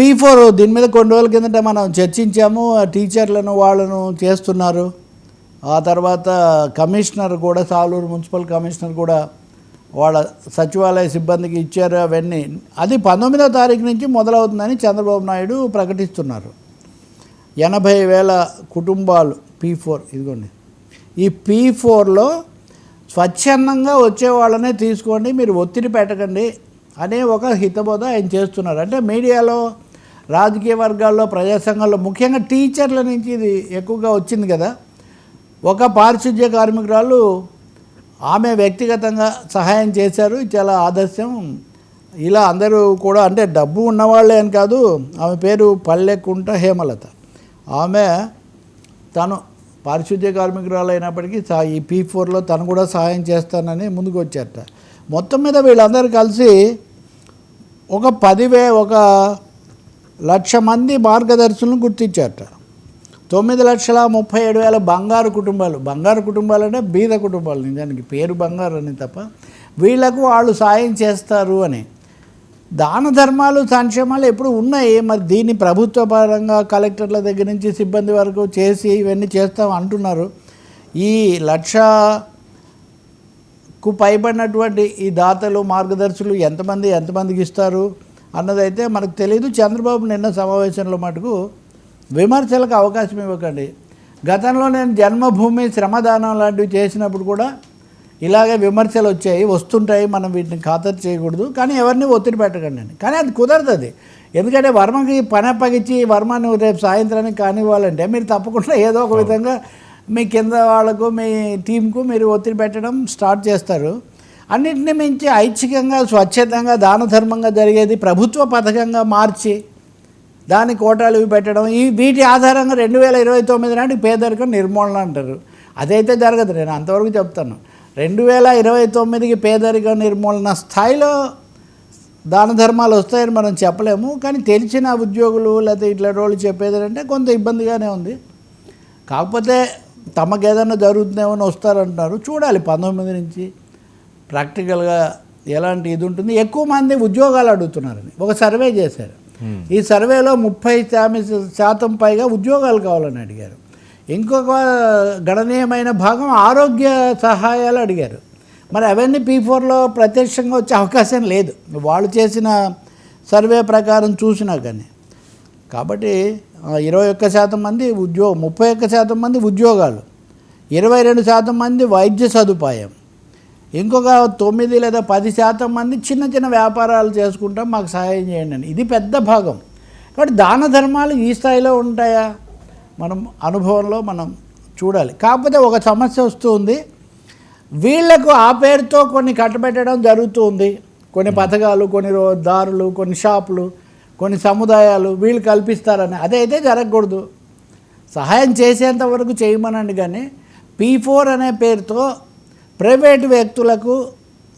P four దీని మీద కొన్ని రోజుల కిందట మనం చర్చించాము టీచర్లను వాళ్ళను చేస్తున్నారు. ఆ తర్వాత కమిషనర్ కూడా సాలూరు మున్సిపల్ కమిషనర్ కూడా వాళ్ళ సచివాలయ సిబ్బందికి ఇచ్చారు అవన్నీ. అది పంతొమ్మిదో తారీఖు నుంచి మొదలవుతుందని చంద్రబాబు నాయుడు ప్రకటిస్తున్నారు. ఎనభై వేల కుటుంబాలు పీ ఫోర్ ఇదిగోండి. ఈ పీ ఫోర్లో స్వచ్ఛందంగా వచ్చే వాళ్ళనే తీసుకోండి మీరు ఒత్తిడి పెట్టకండి అనే ఒక హితబోధ ఆయన చేస్తున్నారు. అంటే మీడియాలో రాజకీయ వర్గాల్లో ప్రజా సంఘాల్లో ముఖ్యంగా టీచర్ల నుంచి ఇది ఎక్కువగా వచ్చింది కదా. ఒక పారిశుద్ధ్య కార్మికురాలు ఆమె వ్యక్తిగతంగా సహాయం చేశారు చాలా ఆదర్శం. ఇలా అందరూ కూడా అంటే డబ్బు ఉన్నవాళ్ళే అని కాదు ఆమె పేరు పల్లెకుంట హేమలత. ఆమె తను పారిశుద్ధ్య కార్మికురాలు అయినప్పటికీ సా- ఈ పీ ఫోర్లో తను కూడా సహాయం చేస్తానని ముందుకు వచ్చారట మొత్తం మీద వీళ్ళందరూ కలిసి ఒక పదివే ఒక లక్ష మంది మార్గదర్శులను గుర్తించారట. తొమ్మిది లక్షల ముప్పై ఏడు వేల బంగారు కుటుంబాలు. బంగారు కుటుంబాలు అంటే బీద కుటుంబాలు. నిజానికి పేరు బంగారు అని తప్ప వీళ్ళకు వాళ్ళు సాయం చేస్తారు అని. దాన ధర్మాలు సంక్షేమాలు ఎప్పుడు ఉన్నాయి? మరి దీన్ని ప్రభుత్వ పరంగా కలెక్టర్ల దగ్గర నుంచి సిబ్బంది వరకు చేసి ఇవన్నీ చేస్తాం అంటున్నారు. ఈ లక్షకు పైబడినటువంటి ఈ దాతలు మార్గదర్శులు ఎంతమంది ఎంతమందికి ఇస్తారు? అన్నదైతే మనకు తెలియదు చంద్రబాబు నిన్న సమావేశంలో మటుకు విమర్శలకు అవకాశం ఇవ్వకండి. గతంలో నేను జన్మభూమి శ్రమదానం లాంటివి చేసినప్పుడు కూడా ఇలాగే విమర్శలు వచ్చాయి వస్తుంటాయి మనం వీటిని ఖాతరు చేయకూడదు. కానీ ఎవరిని ఒత్తిడి పెట్టకండి అని. కానీ అది కుదరదు అది ఎందుకంటే వర్మకి పని అప్పగించి వర్మని రేపు సాయంత్రానికి కానివ్వాలంటే మీరు తప్పకుండా ఏదో ఒక విధంగా మీ కింద వాళ్ళకు మీ టీంకు మీరు ఒత్తిడి పెట్టడం స్టార్ట్ చేస్తారు. అన్నింటిని మించి ఐచ్ఛికంగా స్వచ్ఛందంగా దాన ధర్మంగా జరిగేది ప్రభుత్వ పథకంగా మార్చి దాని కోటాలు ఇవి పెట్టడం. ఈ వీటి ఆధారంగా రెండు వేల ఇరవై తొమ్మిది నాటికి పేదరికం నిర్మూలన అంటారు. అదైతే జరగదు. నేను అంతవరకు చెప్తాను. రెండు వేల ఇరవై తొమ్మిదికి పేదరికం నిర్మూలన స్థాయిలో దాన ధర్మాలు వస్తాయని మనం చెప్పలేము. కానీ తెలిసిన ఉద్యోగులు లేకపోతే ఇట్లా రోజులు చెప్పేది అంటే కొంత ఇబ్బందిగానే ఉంది. కాకపోతే తమకు ఏదైనా జరుగుతుందేమో అని వస్తారంటున్నారు. చూడాలి. పంతొమ్మిది నుంచి ప్రాక్టికల్గా ఎలాంటి ఇది ఉంటుంది? ఎక్కువ మంది ఉద్యోగాలు అడుగుతున్నారని. ఒక సర్వే చేశారు. ఈ సర్వేలో ముప్పై శాతం పైగా ఉద్యోగాలు కావాలని అడిగారు. ఇంకొక గణనీయమైన భాగం ఆరోగ్య సహాయాలు అడిగారు. మరి అవన్నీ పీ ఫోర్లో ప్రత్యక్షంగా వచ్చే అవకాశం లేదు. వాళ్ళు చేసిన సర్వే ప్రకారం చూసినా కానీ. కాబట్టి ఇరవై ఒక్క శాతం మంది ఉద్యోగం ముప్పై ఒక్క శాతం మంది ఉద్యోగాలు. ఇరవై రెండు శాతం మంది వైద్య సదుపాయం. ఇంకొక తొమ్మిది లేదా పది శాతం మంది చిన్న చిన్న వ్యాపారాలు చేసుకుంటాం మాకు సహాయం చేయండి అని. ఇది పెద్ద భాగం. కాబట్టి దాన ధర్మాలు ఈ స్థాయిలో ఉంటాయా? మనం అనుభవంలో మనం చూడాలి. కాకపోతే ఒక సమస్య వస్తుంది వీళ్ళకు ఆ పేరుతో కొన్ని కట్టబెట్టడం జరుగుతుంది కొన్ని పథకాలు కొన్ని దారులు కొన్ని షాపులు కొన్ని సముదాయాలు వీళ్ళు కల్పిస్తారని. అదైతే జరగకూడదు. సహాయం చేసేంత వరకు చేయమనండి కానీ పీ ఫోర్ అనే పేరుతో ప్రైవేటు వ్యక్తులకు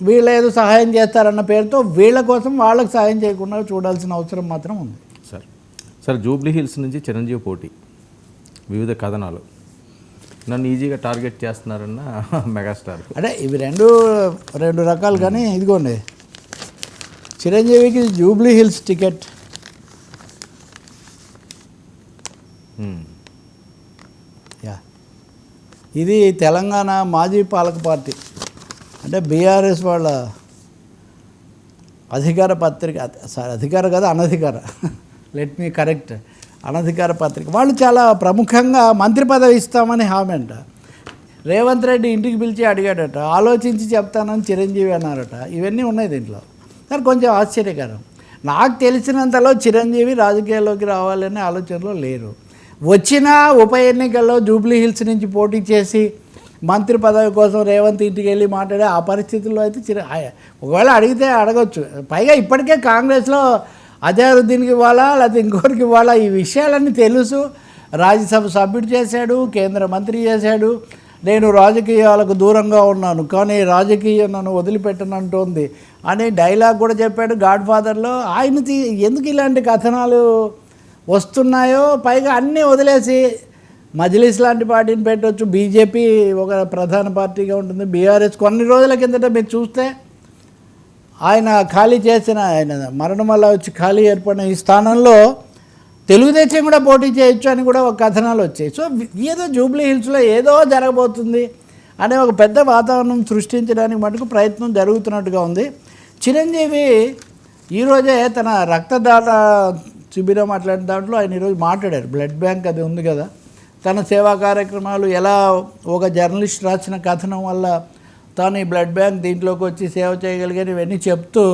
వీళ్ళు ఏదో సహాయం చేస్తారన్న పేరుతో వీళ్ళ కోసం వాళ్ళకి సహాయం చేయకుండా చూడాల్సిన అవసరం మాత్రం ఉంది. సార్ సార్ జూబ్లీ హిల్స్ నుంచి చిరంజీవి పోటీ వివిధ కథనాలు. నన్ను ఈజీగా టార్గెట్ చేస్తున్నారన్న మెగాస్టార్. అంటే ఇవి రెండు రెండు రకాలు కానీ ఇదిగోండి. చిరంజీవికి జూబ్లీ హిల్స్ టికెట్. యా. ఇది తెలంగాణ మాజీ పాలక పార్టీ. అంటే బీఆర్ఎస్ వాళ్ళ అధికార పత్రిక సారీ అధికార కదా అనధికార. లెట్ మీ కరెక్ట్ అనధికార పత్రిక. వాళ్ళు చాలా ప్రముఖంగా మంత్రి పదవి ఇస్తామని హామీ అంట. రేవంత్ రెడ్డి ఇంటికి పిలిచి అడిగాడట ఆలోచించి చెప్తానని చిరంజీవి అన్నారట. ఇవన్నీ ఉన్నాయి దీంట్లో. కానీ కొంచెం ఆశ్చర్యకరం. నాకు తెలిసినంతలో చిరంజీవి రాజకీయాల్లోకి రావాలనే ఆలోచనలో లేరు. వచ్చిన ఉప ఎన్నికల్లో జూబ్లీ హిల్స్ నుంచి పోటీ చేసి మంత్రి పదవి కోసం రేవంత్ ఇంటికి వెళ్ళి మాట్లాడే ఆ పరిస్థితుల్లో అయితే చిర ఒకవేళ అడిగితే అడగచ్చు. పైగా ఇప్పటికే కాంగ్రెస్లో అజారుద్దీన్కి ఇవ్వాలా లేకపోతే ఇంకోరికి ఇవ్వాలా? ఈ విషయాలన్నీ తెలుసు. రాజ్యసభ సభ్యుడు చేశాడు కేంద్ర మంత్రి చేశాడు. నేను రాజకీయాలకు దూరంగా ఉన్నాను కానీ రాజకీయం నన్ను వదిలిపెట్టనంటోంది. అని డైలాగ్ కూడా చెప్పాడు గాడ్ ఫాదర్లో ఆయన తీ- ఎందుకు ఇలాంటి కథనాలు వస్తున్నాయో పైగా అన్నీ వదిలేసి మజ్లిస్ లాంటి పార్టీని పెట్టవచ్చు బీజేపీ ఒక ప్రధాన పార్టీగా ఉంటుంది. బీఆర్ఎస్ కొన్ని రోజుల కిందట మీరు చూస్తే ఆయన ఖాళీ చేసిన ఆయన మరణం వల్ల వచ్చి ఖాళీ ఏర్పడిన ఈ స్థానంలో తెలుగుదేశం కూడా పోటీ చేయొచ్చు అని కూడా ఒక కథనాలు వచ్చాయి. సో ఏదో జూబ్లీ హిల్స్లో ఏదో జరగబోతుంది అనే ఒక పెద్ద వాతావరణం సృష్టించడానికి మటుకు ప్రయత్నం జరుగుతున్నట్టుగా ఉంది. చిరంజీవి ఈరోజే తన రక్తదాత శిబిరం అట్లాంటి దాంట్లో ఆయన ఈరోజు మాట్లాడారు. బ్లడ్ బ్యాంక్ అది ఉంది కదా. తన సేవా కార్యక్రమాలు ఎలా ఒక జర్నలిస్ట్ రాసిన కథనం వల్ల తాను ఈ బ్లడ్ బ్యాంక్ దీంట్లోకి వచ్చి సేవ చేయగలిగాను ఇవన్నీ చెప్తూ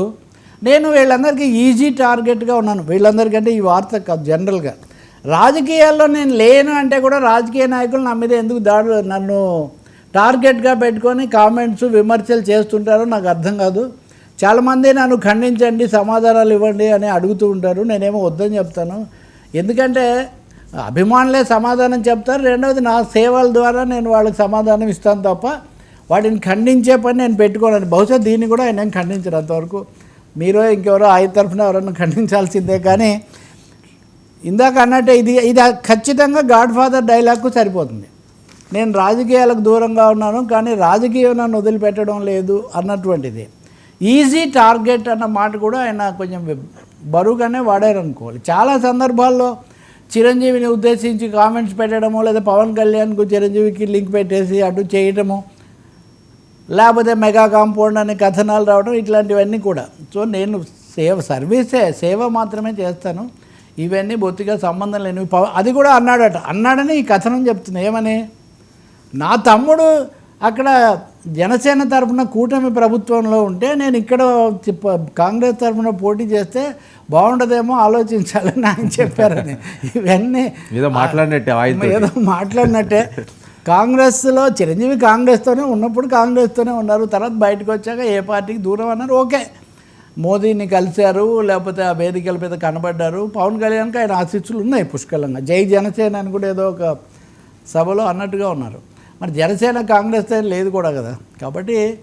నేను వీళ్ళందరికీ ఈజీ టార్గెట్గా ఉన్నాను. వీళ్ళందరికంటే ఈ వార్త కాదు జనరల్గా. రాజకీయాల్లో నేను లేను అంటే కూడా రాజకీయ నాయకులు నా మీద ఎందుకు దాడు నన్ను టార్గెట్గా పెట్టుకొని కామెంట్స్ విమర్శలు చేస్తుంటారో నాకు అర్థం కాదు. చాలామంది నన్ను ఖండించండి సమాధానాలు ఇవ్వండి అని అడుగుతూ ఉంటారు. నేనేమో వద్దని చెప్తాను. ఎందుకంటే అభిమానులే సమాధానం చెప్తారు. రెండవది నా సేవల ద్వారా నేను వాళ్ళకి సమాధానం ఇస్తాను తప్ప వాటిని ఖండించే పని నేను పెట్టుకోను బహుశా దీన్ని కూడా ఆయన ఖండించరు అంతవరకు. మీరు ఇంకెవరో ఆయన తరఫున ఎవరన్నా ఖండించాల్సిందే. కానీ ఇందాక అన్నట్టే ఇది ఇది ఖచ్చితంగా గాడ్ ఫాదర్ డైలాగ్కు సరిపోతుంది. నేను రాజకీయాలకు దూరంగా ఉన్నాను కానీ రాజకీయం నన్ను వదిలిపెట్టడం లేదు అన్నటువంటిది. ఈజీ టార్గెట్ అన్న మాట కూడా ఆయన కొంచెం బరువుగానే వాడారు అనుకోవాలి చాలా సందర్భాల్లో చిరంజీవిని ఉద్దేశించి కామెంట్స్ పెట్టడము లేదా పవన్ కళ్యాణ్కు చిరంజీవికి లింక్ పెట్టేసి అటు చేయటము లేకపోతే మెగా కాంపౌండ్ అనే కథనాలు రావడం ఇట్లాంటివన్నీ కూడా. సో నేను సేవ సర్వీసే సేవ మాత్రమే చేస్తాను. ఇవన్నీ బొత్తిగా సంబంధం లేనివి. అది కూడా అన్నాడట. అన్నాడని ఈ కథనం చెప్తుంది. ఏమని? నా తమ్ముడు అక్కడ జనసేన తరఫున కూటమి ప్రభుత్వంలో ఉంటే నేను ఇక్కడ కాంగ్రెస్ తరఫున పోటీ చేస్తే బాగుండదేమో ఆలోచించాలని ఆయన చెప్పారని. ఇవన్నీ ఏదో మాట్లాడినట్టే ఏదో మాట్లాడినట్టే. కాంగ్రెస్లో చిరంజీవి కాంగ్రెస్తోనే ఉన్నప్పుడు కాంగ్రెస్తోనే ఉన్నారు. తర్వాత బయటకు వచ్చాక ఏ పార్టీకి దూరం అన్నారు. ఓకే. మోదీని కలిశారు లేకపోతే ఆ వేదికల మీద కనబడ్డారు. పవన్ కళ్యాణ్కి ఆయన ఆశీస్సులు ఉన్నాయి పుష్కలంగా. జై జనసేన అని కూడా ఏదో ఒక సభలో అన్నట్టుగా ఉన్నారు. మరి జనసేన కాంగ్రెస్ లేదు కూడా కదా. కాబట్టి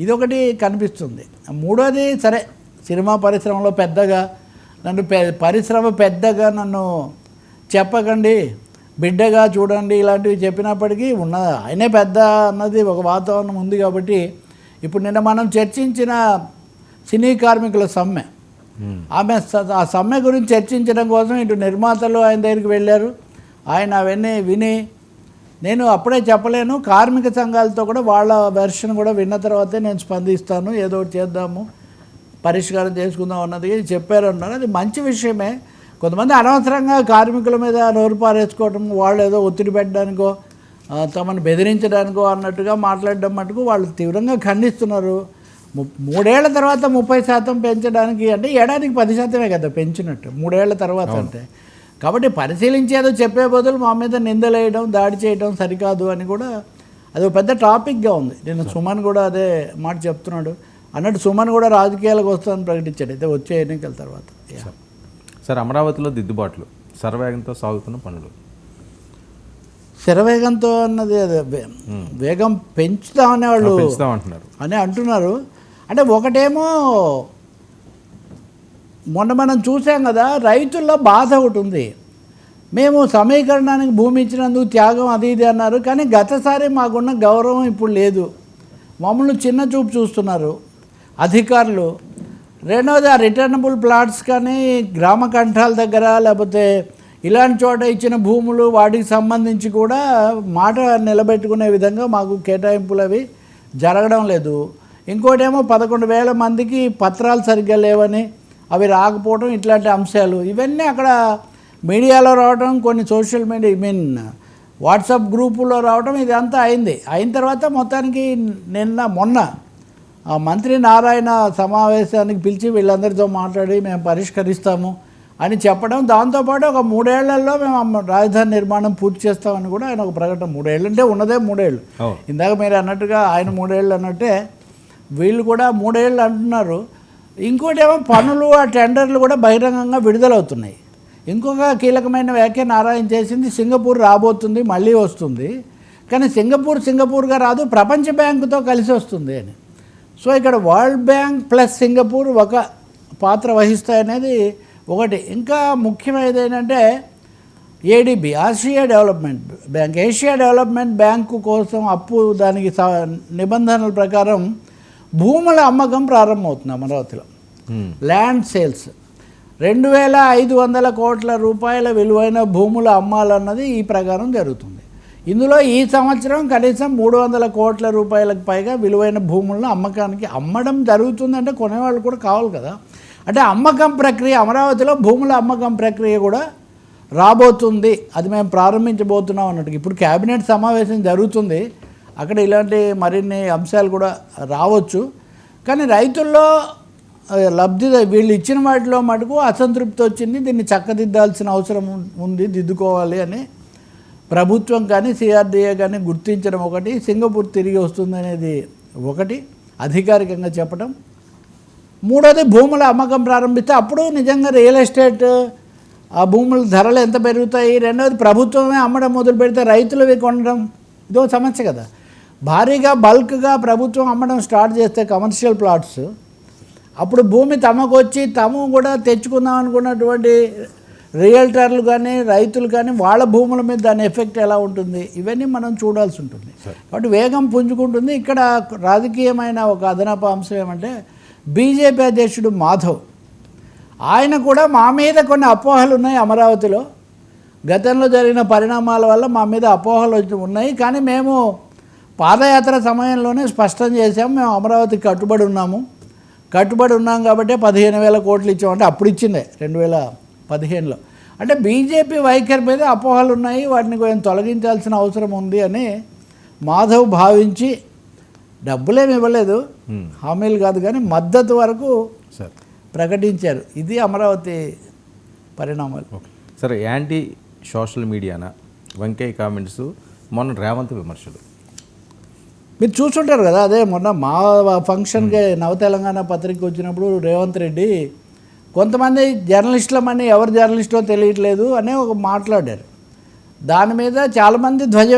ఇదొకటి కనిపిస్తుంది. మూడోది సరే సినిమా పరిశ్రమలో పెద్దగా నన్ను పె పరిశ్రమ పెద్దగా నన్ను చెప్పకండి బిడ్డగా చూడండి ఇలాంటివి చెప్పినప్పటికీ ఉన్న ఆయనే పెద్ద అన్నది ఒక వాతావరణం ఉంది కాబట్టి ఇప్పుడు నిన్న మనం చర్చించిన సినీ కార్మికుల సమ్మె. ఆమె స- ఆ సమ్మె గురించి చర్చించడం కోసం ఇటు నిర్మాతలు ఆయన దగ్గరికి వెళ్ళారు. ఆయన అవన్నీ విని నేను అప్పుడే చెప్పలేను. కార్మిక సంఘాలతో కూడా వాళ్ళ వెర్షన్ కూడా విన్న తర్వాతే నేను స్పందిస్తాను. ఏదో ఒకటి చేద్దాము. పరిష్కారం చేసుకుందాం అన్నది చెప్పారు అన్నారు. అది మంచి విషయమే. కొంతమంది అనవసరంగా కార్మికుల మీద నోరు పారేసుకోవడం వాళ్ళు ఏదో ఒత్తిడి పెట్టడానికో తమను బెదిరించడానికో అన్నట్టుగా మాట్లాడడం మటుకు వాళ్ళు తీవ్రంగా ఖండిస్తున్నారు. ము- మూడేళ్ళ తర్వాత ముప్పై శాతం పెంచడానికి అంటే ఏడాదికి పది శాతమే కదా పెంచినట్టు. మూడేళ్ళ తర్వాత అంటే. కాబట్టి పరిశీలించేదో చెప్పే బదులు మా మీద నిందలేయడం దాడి చేయడం సరికాదు అని కూడా అది ఒక పెద్ద టాపిక్గా ఉంది. నేను సుమన్ కూడా అదే మాట చెప్తున్నాడు. అన్నట్టు సుమన్ కూడా రాజకీయాలకు వస్తానని ప్రకటించాడు. అయితే వచ్చే ఎన్నికల తర్వాత. సార్. అమరావతిలో దిద్దుబాట్లు. సర్వేగంతో సాగుతున్న పనులు. శరవేగంతో అన్నది వేగం పెంచుతామనే వాళ్ళు అని అంటున్నారు. అంటే ఒకటేమో మొన్న మనం చూసాం కదా రైతుల్లో బాధ ఒకటి ఉంది. మేము సమీకరణానికి భూమి ఇచ్చినందుకు త్యాగం అది ఇది అన్నారు కానీ గతసారి మాకున్న గౌరవం ఇప్పుడు లేదు. మమ్మల్ని చిన్న చూపు చూస్తున్నారు. అధికారులు రెండవది ఆ రిటర్నబుల్ ప్లాట్స్ కానీ గ్రామ కంఠాల దగ్గర లేకపోతే ఇలాంటి చోట ఇచ్చిన భూములు వాటికి సంబంధించి కూడా మాట నిలబెట్టుకునే విధంగా మాకు కేటాయింపులు అవి జరగడం లేదు. ఇంకోటేమో పదకొండు వేల మందికి పత్రాలు సరిగ్గా లేవని అవి రాకపోవడం ఇట్లాంటి అంశాలు. ఇవన్నీ అక్కడ మీడియాలో రావడం కొన్ని social media I mean WhatsApp గ్రూపుల్లో రావడం ఇదంతా అయింది. అయిన తర్వాత మొత్తానికి నిన్న మొన్న మంత్రి నారాయణ సమావేశానికి పిలిచి వీళ్ళందరితో మాట్లాడి మేము పరిష్కరిస్తాము అని చెప్పడం. దాంతోపాటు ఒక మూడేళ్ళలో మేము రాజధాని నిర్మాణం పూర్తి చేస్తామని కూడా ఆయన ఒక ప్రకటన మూడేళ్ళు అంటే ఉన్నదే మూడేళ్ళు. ఇందాక మీరు అన్నట్టుగా ఆయన మూడేళ్ళు అన్నట్టే వీళ్ళు కూడా మూడేళ్ళు అంటున్నారు. ఇంకోటి ఏమో పనులు ఆ టెండర్లు కూడా బహిరంగంగా విడుదలవుతున్నాయి. ఇంకొక కీలకమైన వ్యాఖ్య నారాయణ చేసింది సింగపూర్ రాబోతుంది మళ్ళీ వస్తుంది. కానీ సింగపూర్ సింగపూర్గా రాదు ప్రపంచ బ్యాంకుతో కలిసి వస్తుంది అని. సో ఇక్కడ వరల్డ్ బ్యాంక్ ప్లస్ సింగపూర్ ఒక పాత్ర వహిస్తాయనేది ఒకటి. ఇంకా ముఖ్యమైనది ఏంటంటే ADB Asia development bank. Asia development bank కోసం అప్పు దానికి స- నిబంధనల ప్రకారం భూముల అమ్మకం ప్రారంభమవుతుంది అమరావతిలో. ల్యాండ్ సేల్స్ రెండు వేల ఐదు వందల కోట్ల రూపాయల విలువైన భూములు అమ్మాలన్నది ఈ ప్రకారం జరుగుతుంది. ఇందులో ఈ సంవత్సరం కనీసం మూడు వందల కోట్ల రూపాయలకు పైగా విలువైన భూములను అమ్మకానికి అమ్మడం జరుగుతుందంటే కొనేవాళ్ళు కూడా కావాలి కదా. అంటే అమ్మకం ప్రక్రియ అమరావతిలో భూముల అమ్మకం ప్రక్రియ కూడా రాబోతుంది. అది మేము ప్రారంభించబోతున్నాం అన్నట్టు ఇప్పుడు కేబినెట్ సమావేశం జరుగుతుంది. అక్కడ ఇలాంటి మరిన్ని అంశాలు కూడా రావచ్చు. కానీ రైతుల్లో లబ్ధి వీళ్ళు ఇచ్చిన వాటిలో మటుకు అసంతృప్తి వచ్చింది. దీన్ని చక్కదిద్దాల్సిన అవసరం ఉంది దిద్దుకోవాలి అని ప్రభుత్వం కానీ సిఆర్డీఏ కానీ గుర్తించడం ఒకటి సింగపూర్ తిరిగి వస్తుందనేది ఒకటి అధికారికంగా చెప్పడం. మూడోది భూముల అమ్మకం ప్రారంభిస్తే అప్పుడు నిజంగా రియల్ ఎస్టేట్ ఆ భూముల ధరలు ఎంత పెరుగుతాయి? రెండవది ప్రభుత్వమే అమ్మడం మొదలు పెడితే రైతులవి కొనడం ఇదో సమస్య కదా. భారీగా బల్క్గా ప్రభుత్వం అమ్మడం స్టార్ట్ చేస్తే కమర్షియల్ ప్లాట్స్ అప్పుడు భూమి తమకు వచ్చి తాము కూడా తెచ్చుకుందాం అనుకున్నటువంటి రియల్టర్లు కానీ రైతులు కానీ వాళ్ళ భూముల మీద దాని ఎఫెక్ట్ ఎలా ఉంటుంది? ఇవన్నీ మనం చూడాల్సి ఉంటుంది. కాబట్టి వేగం పుంజుకుంటుంది. ఇక్కడ రాజకీయమైన ఒక అదనపు అంశం ఏమంటే బీజేపీ అధ్యక్షుడు మాధవ్ ఆయన కూడా మా మీద కొన్ని అపోహలు ఉన్నాయి అమరావతిలో. గతంలో జరిగిన పరిణామాల వల్ల మా మీద అపోహలు ఉన్నాయి. కానీ మేము పాదయాత్ర సమయంలోనే స్పష్టం చేశాము మేము అమరావతికి కట్టుబడి ఉన్నాము. కట్టుబడి ఉన్నాం కాబట్టి పదిహేను వేల కోట్లు ఇచ్చామంటే అప్పుడు ఇచ్చిందే రెండు వేల పదిహేనులో. అంటే బీజేపీ వైఖరి మీద అపోహలు ఉన్నాయి వాటిని కొంచెం తొలగించాల్సిన అవసరం ఉంది అని మాధవ్ భావించి డబ్బులేమి ఇవ్వలేదు. హామీలు కాదు కానీ మద్దతు వరకు సార్. ప్రకటించారు. ఇది అమరావతి పరిణామాలు. సరే యాంటీ సోషల్ మీడియానా? వెంకయ్య కామెంట్స్. మొన్న రేవంత్ విమర్శలు. మీరు చూసుంటారు కదా అదే మొన్న మా ఫంక్షన్కి నవ తెలంగాణ పత్రిక వచ్చినప్పుడు రేవంత్ రెడ్డి కొంతమంది జర్నలిస్టులమని ఎవరు జర్నలిస్టో తెలియట్లేదు అని ఒక మాట్లాడారు. దాని మీద చాలామంది ధ్వజ